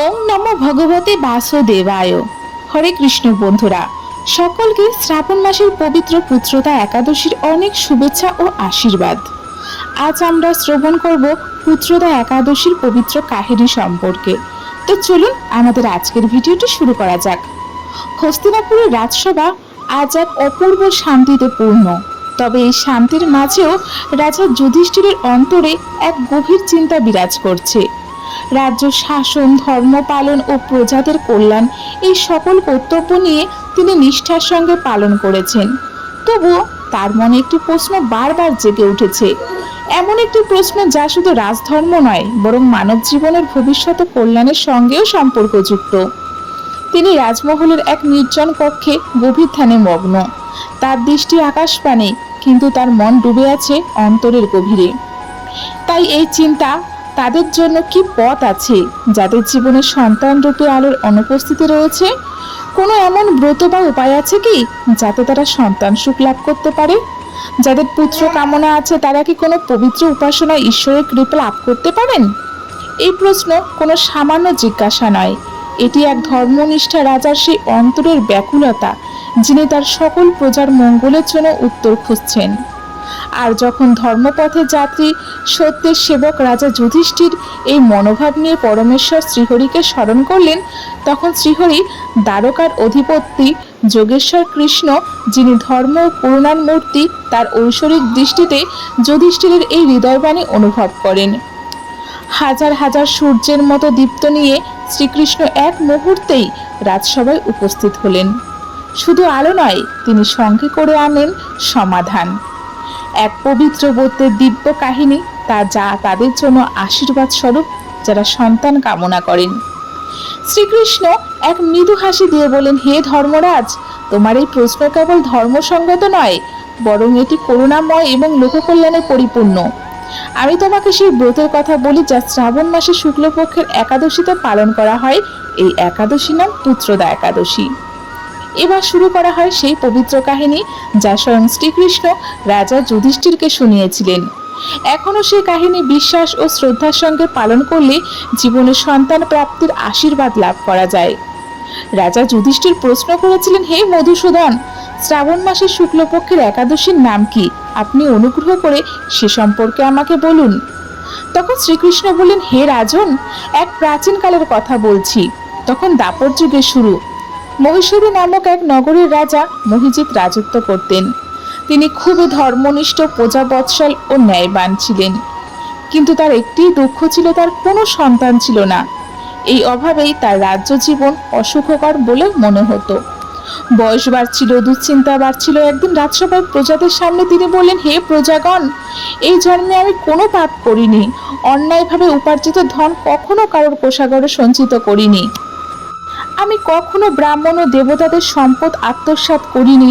ওম নম ভগবতে বাসুদেবায়। হরে কৃষ্ণ বন্ধুরা, সকলকে শ্রাবণ মাসের পবিত্র পুত্রতা একাদশীর অনেক শুভেচ্ছা ও আশীর্বাদ। আজ আমরা শ্রবণ করব পুত্রদা একাদশীর পবিত্র কাহিনী সম্পর্কে। তো চলুন আমাদের আজকের ভিডিওটি শুরু করা যাক। হস্তিনাপুরের রাজসভা আজ এক অপূর্ব শান্তিতে পূর্ণ। তবে এই শান্তির মাঝেও রাজা যুধিষ্ঠিরের অন্তরে এক গভীর চিন্তা বিরাজ করছে। রাজ্য শাসন, ধর্ম পালন ও প্রজাদের কল্যাণ এই সকল কর্তব্য নিয়ে তিনি নিষ্ঠার সঙ্গে পালন করেছেন। তবুও তার মনে একটি প্রশ্ন বারবার জেগে উঠেছে। এমন একটি প্রশ্ন যা শুধু রাজধর্ম নয়, বরং মানব জীবনের ভবিষ্যৎ কল্যাণের সঙ্গেও সম্পর্কযুক্ত। তিনি রাজমহলের এক নির্জন কক্ষে গভীর ধ্যানে মগ্ন। তার দৃষ্টি আকাশপানে কিন্তু তার মন ডুবে আছে অন্তরের গভীরে। তাই এই চিন্তা তাদের জন্য কি পথ আছে? যাদের জীবনে সন্তান রূপে আলোর অনুপস্থিতি রয়েছে, কোনো এমন ব্রত বা উপায় আছে কি, যাতে তারা সন্তান সুখ লাভ করতে পারে? যাদের পুত্র কামনা আছে, তারা কি কোনো পবিত্র উপাসনা ঈশ্বরের কৃপা লাভ করতে পারেন? এই প্রশ্ন কোনো সামান্য জিজ্ঞাসা নয়। এটি এক ধর্মনিষ্ঠা রাজার সেই অন্তরের ব্যাকুলতা, যিনি তার সকল প্রজার মঙ্গলের জন্য উত্তর খুঁজছেন। আর যখন ধর্মপথের যাত্রী, সত্যের সেবক রাজা যুধিষ্ঠির এই মনোভাব নিয়ে পরমেশ্বর শ্রীহরিকে স্মরণ করলেন, তখন শ্রীহরি দ্বারকার অধিপতি যোগেশ্বর কৃষ্ণ, যিনি ধর্ম করুণার মূর্তি, তার ঐশ্বরিক দৃষ্টিতে যুধিষ্ঠিরের এই হৃদয়বাণী অনুভব করেন। হাজার হাজার সূর্যের মতো দীপ্ত নিয়ে শ্রীকৃষ্ণ এক মুহূর্তেই রাজসভায় উপস্থিত হলেন। শুধু আলো নয়, তিনি সঙ্গে করে আনেন সমাধান। এক পবিত্র ব্রতের দিব্য কাহিনী, তা যা তাদের জন্য আশীর্বাদ স্বরূপ, যারা সন্তান কামনা করেন। শ্রীকৃষ্ণ এক মৃদু হাসি দিয়ে বলেন হে ধর্মরাজ, তোমার এই প্রশ্ন কেবল ধর্মসঙ্গত নয়, বরং এটি করুণাময় এবং লোককল্যাণে পরিপূর্ণ। আমি তোমাকে সেই ব্রতের কথা বলি, যা শ্রাবণ মাসে শুক্লপক্ষের একাদশীতে পালন করা হয়। এই একাদশী নাম পুত্রদা একাদশী। এবার শুরু করা হয় সেই পবিত্র কাহিনী যা স্বয়ং শ্রীকৃষ্ণ রাজা যুধিষ্ঠিরকে শুনিয়েছিলেন। এখনও সেই কাহিনী বিশ্বাস ও শ্রদ্ধার সঙ্গে পালন করলে জীবনে সন্তান প্রাপ্তির আশীর্বাদ লাভ করা যায়। রাজা যুধিষ্ঠির প্রশ্ন করেছিলেন, হে মধুসূদন, শ্রাবণ মাসের শুক্লপক্ষের একাদশীর নাম কি? আপনি অনুগ্রহ করে সে সম্পর্কে আমাকে বলুন। তখন শ্রীকৃষ্ণ বললেন, হে রাজন, এক প্রাচীনকালের কথা বলছি। তখন দাপর যুগের শুরু। মহিষাদী নামক এক নগরের রাজা মহিজিৎ রাজত্ব করতেন। তিনি খুবই ধর্মনিষ্ঠ, প্রজাবৎসল ও ন্যায়বান ছিলেন। কিন্তু তার একটি দুঃখ ছিল, তার কোনো সন্তান ছিল না। এই অভাবেই তার রাজ্য জীবন অসুখকর বলে মনে হতো। বয়স বাড়ছিল, দুশ্চিন্তা বাড়ছিল। একদিন রাজসভায় প্রজাদের সামনে তিনি বললেন, হে প্রজাগণ, এই জন্মে আমি কোনো পাপ করিনি। অন্যায়ভাবে উপার্জিত ধন কখনো কারোর কোষাগরে সঞ্চিত করিনি। আমি কখনো ব্রাহ্মণ ও দেবতাদের সম্পদ আত্মসাৎ করিনি।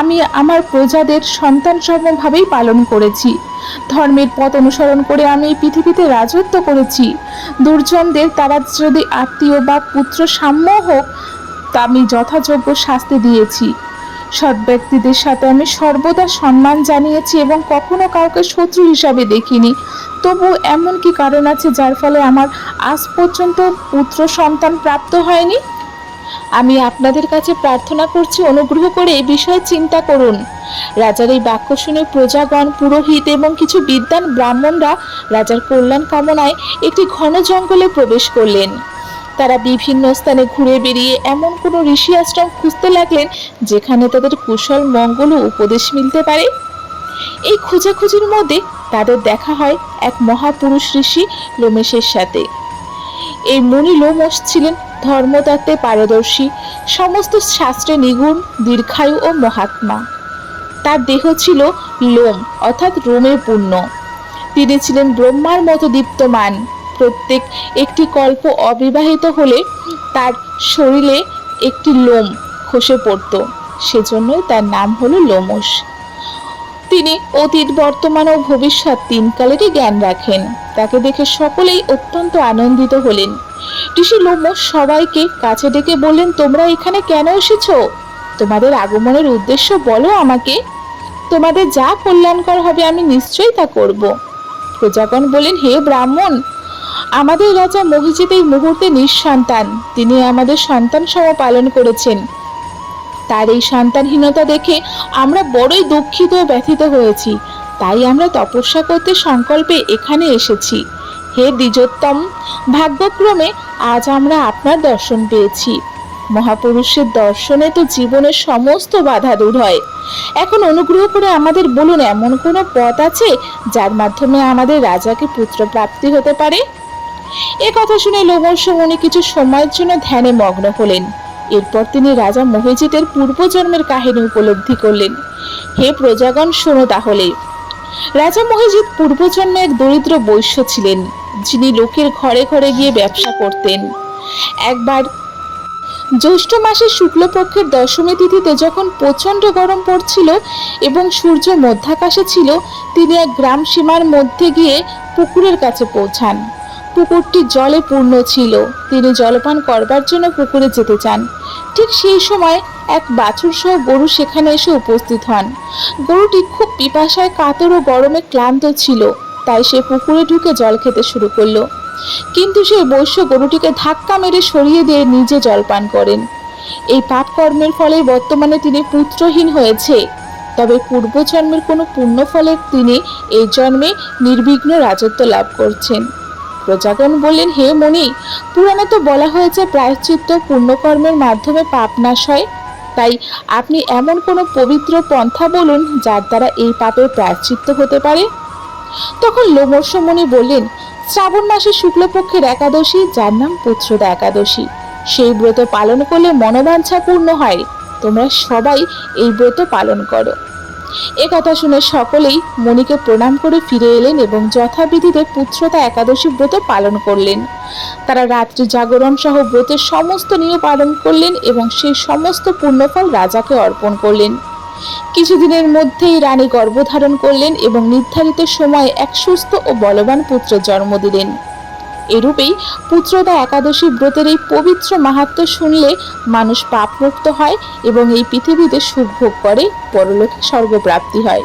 আমি আমার প্রজাদের সন্তান সমভাবেই পালন করেছি। ধর্মের পথ অনুসরণ করে আমি এই পৃথিবীতে রাজত্ব করেছি। দুর্জনদের তারা যদি আত্মীয় বা পুত্র সাম্য হোক, তা আমি যথাযোগ্য শাস্তি দিয়েছি। সৎ ব্যক্তিদের সাথে আমি সর্বদা সম্মান জানিয়েছি এবং কখনো কাউকে শত্রু হিসাবে দেখিনি। তবু এমন কি কারণ আছে যার ফলে আমার আজ পর্যন্ত পুত্র সন্তান প্রাপ্ত হয়নি। আমি আপনাদের কাছে প্রার্থনা করছি, অনুগ্রহ করে এই বিষয়ে চিন্তা করুন। রাজার এই বাক্য শুনে প্রজাগণ, পুরোহিত এবং কিছু বিদ্বান ব্রাহ্মণরা রাজার কল্যাণ কামনায় একটি ঘন জঙ্গলে প্রবেশ করলেন। তারা বিভিন্ন স্থানে ঘুরে বেরিয়ে এমন কোনো ঋষি আশ্রম খুঁজতে লাগলেন, যেখানে তাদের কুশল মঙ্গল ও উপদেশ মিলতে পারে। এই খোঁজাখুঁজির মধ্যে তাদের দেখা হয় এক মহাপুরুষ ঋষি লোমেশের সাথে। এই মুনি লোমস ছিলেন ধর্মতত্ত্বে পারদর্শী, সমস্ত শাস্ত্রে নিগুণ, দীর্ঘায়ু ও মহাত্মা। তার দেহ ছিল লোম, অর্থাৎ রোমে পূর্ণ। তিনি ছিলেন ব্রহ্মার মতো দীপ্তমান। প্রত্যেক একটি কল্প অবিবাহিত হলে তার শরীরে একটি লোম খসে পড়ত। সেজন্যই তার নাম হলো লোমস তিনি অতীত, বর্তমান ও ভবিষ্যৎ তিনকালেরই জ্ঞান রাখেন। তাকে দেখে সকলেই অত্যন্ত আনন্দিত হলেন। ঋষি লোমস সবাইকে কাছে ডেকে বললেন, তোমরা এখানে কেন এসেছ? তোমাদের আগমনের উদ্দেশ্য বলো আমাকে। তোমাদের যা কল্যাণকর হবে আমি নিশ্চয়ই তা করব। প্রজাগণ বলেন হে ব্রাহ্মণ, আমাদের রাজা মহিজিৎ এই মুহূর্তে নিঃসন্তান। তিনি আমাদের সন্তান সম পালন করেছেন। তার এই সন্তানহীনতা দেখে আমরা বড়ই দুঃখিত ও ব্যথিত হয়েছি। তাই আমরা তপস্যা করতে সংকল্পে এখানে এসেছি। হে দ্বিজোত্তম ভাগ্যক্রমে আজ আমরা আপনার দর্শন পেয়েছি। মহাপুরুষের দর্শনে তো জীবনের সমস্ত বাধা দূর হয়। এখন অনুগ্রহ করে আমাদের বলুন, এমন কোনো পথ আছে যার মাধ্যমে আমাদের রাজাকে পুত্র প্রাপ্তি হতে পারে? এ কথা শুনে লোমর্ষ মুনি কিছু সময়ের জন্য ধ্যানে মগ্ন হলেন। এরপর তিনি রাজা মহিজিতের পূর্বজন্মের কাহিনী উপলব্ধি করলেন। হে প্রজাগণ, শোনো তাহলে। রাজা মহিজিৎ পূর্বজন্মে এক দরিদ্র বৈশ্য ছিলেন, যিনি লোকের ঘরে ঘরে গিয়ে ব্যবসা করতেন। একবার জ্যৈষ্ঠ মাসের শুক্লপক্ষের দশমী তিথিতে যখন প্রচণ্ড গরম পড়ছিল এবং সূর্য মধ্যাকাশে ছিল, তিনি এক গ্রাম সীমার মধ্যে গিয়ে পুকুরের কাছে পৌঁছান। পুকুরটি জলে পূর্ণ ছিল। তিনি জলপান করবার জন্য পুকুরে যেতে চান। ঠিক সেই সময় এক বাছুর সহ গরু সেখানে এসে উপস্থিত হন। গরুটি খুব পিপাসায় কাতর ও গরমে ক্লান্ত ছিল, তাই সে পুকুরে ঢুকে জল খেতে শুরু করল। কিন্তু সেই বৈশ্য গরুটিকে ধাক্কা মেরে সরিয়ে দিয়ে নিজে জলপান করেন। এই পাপ কর্মের ফলে বর্তমানে তিনি পুত্রহীন হয়েছে, তবে পূর্বজন্মের কোনো পুণ্যফলে তিনি এই জন্মে নির্বিঘ্ন রাজত্ব লাভ করছেন। প্রজাগণ বললেন, হে মণি, পুরাণে তো বলা হয়েছে প্রায়শ্চিত্ত পুণ্যকর্মের মাধ্যমে পাপ নাশ হয়। তাই আপনি এমন কোনো পবিত্র পন্থা বলুন যার দ্বারা এই পাপের প্রায়শ্চিত্ত হতে পারে? তখন লোমর্ষ মুনি বললেন, শ্রাবণ মাসে শুক্লপক্ষের একাদশী, যার নাম পুত্রদা একাদশী। সেই ব্রত পালন করলে মনোবাঞ্ছা পূর্ণ হয়। তোমরা সবাই এই ব্রত পালন করো। এ কথা শুনে সকলেই মণিকে প্রণাম করে ফিরে এলেন এবং যথাবিধিতে পুত্রতা একাদশী ব্রত পালন করলেন। তারা রাত্রি জাগরণ সহ ব্রতের সমস্ত নিয়ম পালন করলেন এবং সেই সমস্ত পুণ্যফল রাজাকে অর্পণ করলেন। কিছুদিনের মধ্যেই রানী গর্ভধারণ করলেন এবং নির্ধারিত সময়ে এক সুস্থ ও বলবান পুত্রের জন্ম দিলেন। এরূপেই পুত্রদা একাদশী ব্রতের এই পবিত্র মাহাত্ম্য শুনলে মানুষ পাপমুক্ত হয় এবং এই পৃথিবীতে সুখ ভোগ করে, পরলোকে স্বর্গপ্রাপ্তি হয়।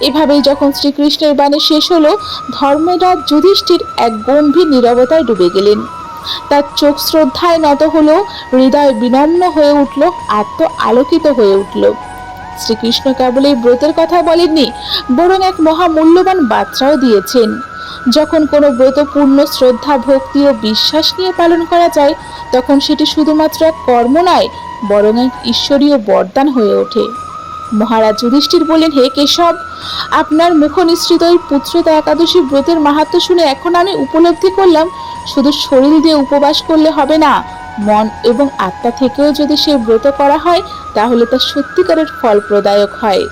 এভাবেই যখন শ্রীকৃষ্ণের বাণী শেষ হলো, ধর্মরাজ যুধিষ্ঠির এক গম্ভীর নীরবতায় ডুবে গেলেন। তার চোখ শ্রদ্ধায় নত হলো, হৃদয় বিনম্র হয়ে উঠল আত্ম আলোকিত হয়ে উঠল। শ্রীকৃষ্ণ কেবল এই ব্রতের কথা বলেননি, বরং এক মহামূল্যবান বার্তাও দিয়েছেন। যখন কোনো ব্রত পূর্ণ শ্রদ্ধা, ভক্তি ও বিশ্বাস নিয়ে পালন করা যায়, তখন সেটি শুধুমাত্র এক কর্ম নয়, বরং এক ঈশ্বরীয় বরদান হয়ে ওঠে। মহারাজ যুধিষ্ঠির বললেন, হে কেশব, আপনার মুখ নিঃসৃত ওই পুত্রতা একাদশী ব্রতের মাহাত্ম শুনে এখন আমি উপলব্ধি করলাম, শুধু শরীর দিয়ে উপবাস করলে হবে না, মন এবং আত্মা থেকেও যদি সেই ব্রত করা হয়, তাহলে তা সত্যিকারের ফলপ্রদায়ক হয়।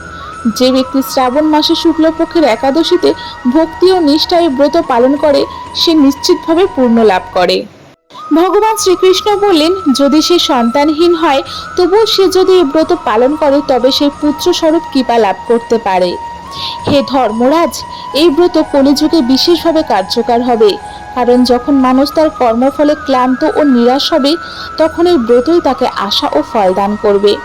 যে ব্যক্তি শ্রাবণ মাসে শুক্লপক্ষের একাদশীতে ভক্তি ও নিষ্ঠায় ব্রত পালন করে, সে নিশ্চিতভাবে পূর্ণ লাভ করে। ভগবান শ্রীকৃষ্ণ বললেন, যদি সে সন্তানহীন হয়, তবুও সে যদি এই ব্রত পালন করে, তবে সে পুত্রস্বরূপ কৃপা লাভ করতে পারে। হে ধর্মরাজ, এই ব্রত কলিযুগে বিশেষভাবে কার্যকর হবে? কারণ যখন মানুষ তার কর্মফলে ক্লান্ত ও নিরাশ হবে, তখন এই ব্রতই তাকে আশা ও ফল দান করবে।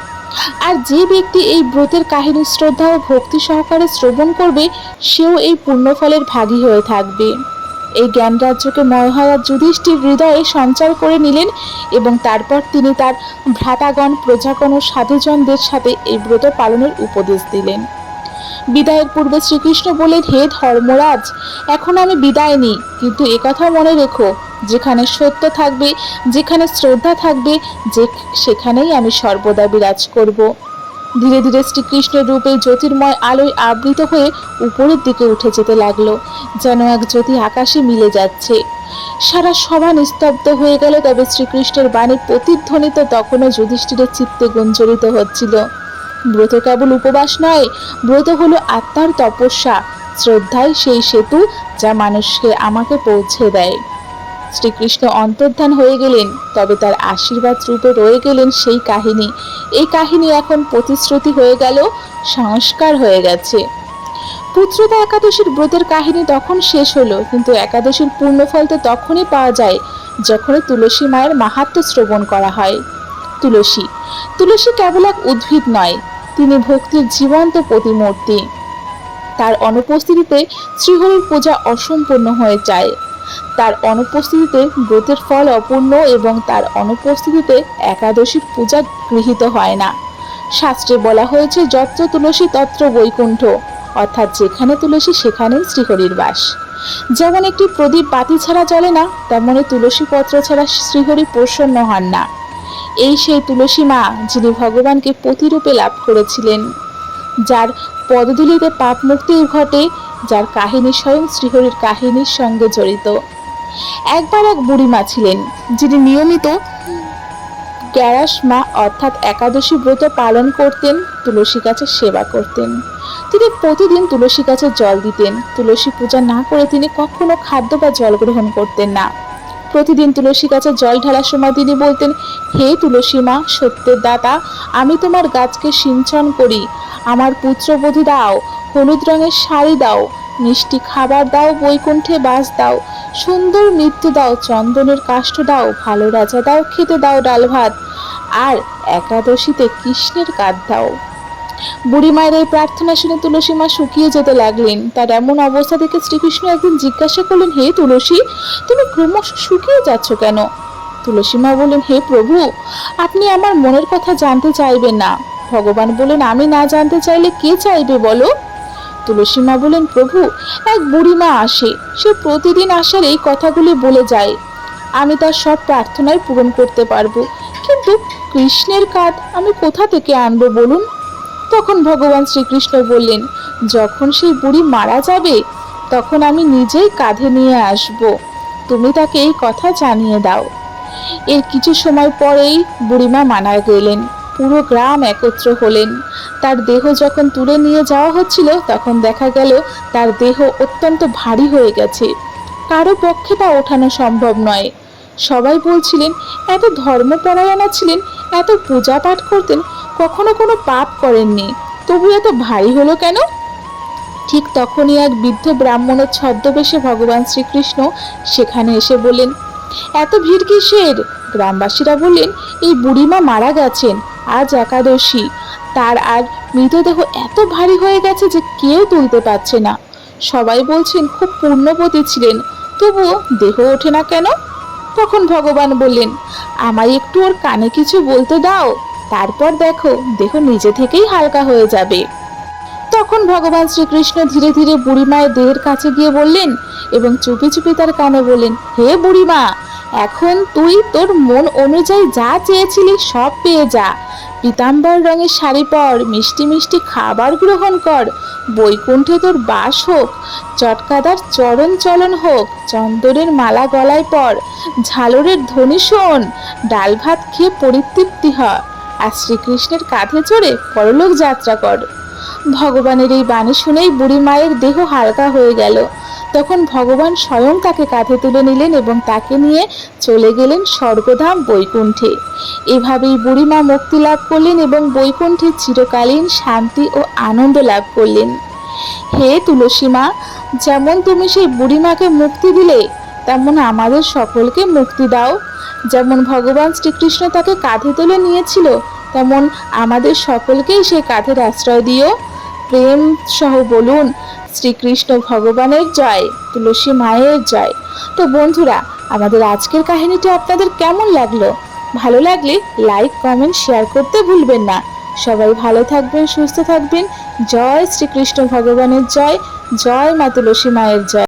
আর যে ব্যক্তি এই ব্রতের কাহিনী শ্রদ্ধা ও ভক্তি সহকারে শ্রবণ করবে, সেও এই পুণ্যফলের ভাগী হয়ে থাকবে। এই জ্ঞানরাজ্যকে মহারাজ যুধিষ্ঠির হৃদয়ে সঞ্চার করে নিলেন এবং তারপর তিনি তার ভ্রাতাগণ, প্রজাগণ ও সাধুজনদের সাথে এই ব্রত পালনের উপদেশ দিলেন। বিদায়ের পূর্বে শ্রীকৃষ্ণ বললেন হে ধর্মরাজ, এখন আমি বিদায় নিই। কিন্তু একথা মনে রেখো, যেখানে সত্য থাকবে, যেখানে শ্রদ্ধা থাকবে, যে সেখানেই আমি সর্বদা বিরাজ করব। ধীরে ধীরে শ্রীকৃষ্ণের রূপে জ্যোতির্ময় আলোয় আবৃত হয়ে উপরের দিকে উঠে যেতে লাগল, যেন এক জ্যোতি আকাশে মিলে যাচ্ছে। সারা সভা নিস্তব্ধ হয়ে গেল, তবে শ্রীকৃষ্ণের বাণী প্রতিধ্বনিত তখনও যুধিষ্ঠিরের চিত্তে গুঞ্জরিত হচ্ছিল। ব্রত কেবল উপবাস নয়, ব্রত হলো আত্মার তপস্যা। শ্রদ্ধাই সেই সেতু যা মানুষকে আমাকে পৌঁছে দেয়। শ্রীকৃষ্ণ অন্তর্ধান হয়ে গেলেন, তবে তার আশীর্বাদ রূপে রয়ে গেলেন সেই কাহিনী। এই কাহিনী এখন প্রতিশ্রুতি হয়ে গেল, সংস্কার হয়ে গেছে। পুত্রতা একাদশীর ব্রতের কাহিনী তখন শেষ হলো, কিন্তু একাদশীর পূর্ণফল তো তখনই পাওয়া যায়, যখনই তুলসী মায়ের মাহাত্ম্য শ্রবণ করা হয়। তুলসী। তুলসী কেবল এক উদ্ভিদ নয় তিনি ভক্তির জীবন্ত প্রতিমূর্তি। তার অনুপস্থিতিতে শ্রীহরির পূজা অসম্পূর্ণ হয়ে যায়। তার অনুপস্থিতিতে ব্রতের ফল অপূর্ণ এবং তার অনুপস্থিতিতে একাদশীর পূজা গৃহীত হয় না। শাস্ত্রে বলা হয়েছে, যত্র তুলসী তত্র বৈকুণ্ঠ, অর্থাৎ যেখানে তুলসী সেখানেই শ্রীহরির বাস। যেমন একটি প্রদীপ বাতি ছাড়া চলে না তেমনই তুলসী পত্র ছাড়া শ্রীহরি প্রসন্ন হন না। এই সেই তুলসী মা যিনি ভগবানকে প্রতিরূপে লাভ করেছিলেন, যার পদধূলিতে পাপ মুক্তি ঘটে যার কাহিনী স্বয়ং শ্রীহরির কাহিনীর সঙ্গে জড়িত। একবার এক বুড়িমা ছিলেন, যিনি নিয়মিত গ্যারাস মা অর্থাৎ একাদশী ব্রত পালন করতেন, তুলসী গাছের সেবা করতেন। তিনি প্রতিদিন তুলসী গাছে জল দিতেন, তুলসী পূজা না করে তিনি কখনো খাদ্য বা জল গ্রহণ করতেন না। প্রতিদিন তুলসী গাছে জল ঢালার সময় তিনি বলতেন, হে তুলসী মা, সত্যের দাতা, আমি তোমার গাছকে সিঞ্চন করি। আমার পুত্রবধূ দাও, হলুদ রঙের শাড়ি দাও, মিষ্টি খাবার দাও, বৈকুণ্ঠে বাস দাও। সুন্দর মৃত্যু দাও, চন্দনের কাষ্ঠ দাও, ভালো রাজা দাও, খেতে দাও ডাল ভাত। আর একাদশীতে কৃষ্ণের কাঠ দাও। বুড়িমায়ের এই প্রার্থনা শুনে তুলসী মা শুকিয়ে যেতে লাগলেন। তার এমন অবস্থা দেখে শ্রীকৃষ্ণ একদিন জিজ্ঞাসা করলেন, হে তুলসী, তুমি ক্রমশ শুকিয়ে যাচ্ছ কেন? তুলসী মা বললেন, হে প্রভু, আপনি আমার মনের কথা জানতে চাইবেন না। ভগবান বলেন আমি না জানতে চাইলে কে চাইবে বলো? তুলসী মা বলেন প্রভু, এক বুড়িমা আসে। সে প্রতিদিন আসার এই কথাগুলি বলে যায়। আমি তার সব প্রার্থনাই পূরণ করতে পারব। কিন্তু কৃষ্ণের কাজ আমি কোথা থেকে আনব বলুন? তখন ভগবান শ্রীকৃষ্ণ বললেন, যখন সেই বুড়ি মারা যাবে, তখন আমি নিজেই কাঁধে নিয়ে আসব। তুমি তাকে এই কথা জানিয়ে দাও। এর কিছু সময় পরেই বুড়িমা মারা গেলেন। পুরো গ্রাম একত্র হলেন। তার দেহ যখন তুলে নিয়ে যাওয়া হচ্ছিল, তখন দেখা গেল তার দেহ অত্যন্ত ভারী হয়ে গেছে। কারও পক্ষে তা ওঠানো সম্ভব নয়। সবাই বলছিলেন, এত ধর্মপরায়ণা ছিলেন, এত পূজা পাঠ করতেন কখনো কোনো পাপ করেননি। তবু এত ভারী হলো কেন? ঠিক তখনই এক বৃদ্ধ ব্রাহ্মণের ছদ্মবেশে ভগবান শ্রীকৃষ্ণ সেখানে এসে বলেন এত ভিড় কিসের? গ্রামবাসীরা বললেন, এই বুড়িমা মারা গেছেন, আজ একাদশী। তার আর মৃতদেহ এত ভারী হয়ে গেছে যে কেউ তুলতে পারছে না। সবাই বলছেন, খুব পূর্ণবতী ছিলেন তবুও দেহ ওঠে না কেন? তখন ভগবান বললেন, আমায় একটু ওর কানে কিছু বলতে দাও। তারপর দেখো দেহ নিজে থেকেই হালকা হয়ে যাবে। তখন ভগবান শ্রীকৃষ্ণ ধীরে ধীরে বুড়িমায়ের দেহের কাছে গিয়ে বললেন এবং চুপি চুপি তার কানে বললেন, হে বুড়িমা, এখন তুই তোর মন অনুযায়ী যা চেয়েছিলি সব পেয়ে যা। পীতাম্বর রঙের শাড়ি পর, মিষ্টি মিষ্টি খাবার গ্রহণ কর। বৈকুণ্ঠে তোর বাস হোক, চটকাদার চরণ চলন হোক, চন্দনের মালা গলায় পর, ঝালরের ধ্বনি শোন, ডাল ভাত খেয়ে পরিতৃপ্তি হ। আর শ্রীকৃষ্ণের কাঁধে চড়ে পরলোক যাত্রা কর। ভগবানের এই বাণী শুনেই বুড়ি মায়ের দেহ হালকা হয়ে গেল। তখন ভগবান স্বয়ং তাকে কাঁধে তুলে নিলেন এবং তাকে নিয়ে চলে গেলেন স্বর্গধাম বৈকুণ্ঠে। এভাবেই বুড়িমা মুক্তি লাভ করলেন এবং বৈকুণ্ঠে চিরকালীন শান্তি ও আনন্দ লাভ করলেন। হে তুলসী মা, যেমন তুমি সেই বুড়িমাকে মুক্তি দিলে তেমন আমাদের সকলকে মুক্তি দাও। যেমন ভগবান শ্রীকৃষ্ণ তাকে কাঁধে তুলে নিয়েছিল, তেমন আমাদের সকলকেই সে কাঁধের আশ্রয় দিও। প্রেম সহ বলুন, শ্রীকৃষ্ণ ভগবানের জয়, তুলসী মায়ের জয়। তো বন্ধুরা, আমাদের আজকের কাহিনীটি আপনাদের কেমন লাগল? ভালো লাগলে লাইক, কমেন্ট, শেয়ার করতে ভুলবেন না। সবাই ভালো থাকবেন, সুস্থ থাকবেন। জয় শ্রীকৃষ্ণ ভগবানের জয় জয় মা তুলসী মায়ের জয়।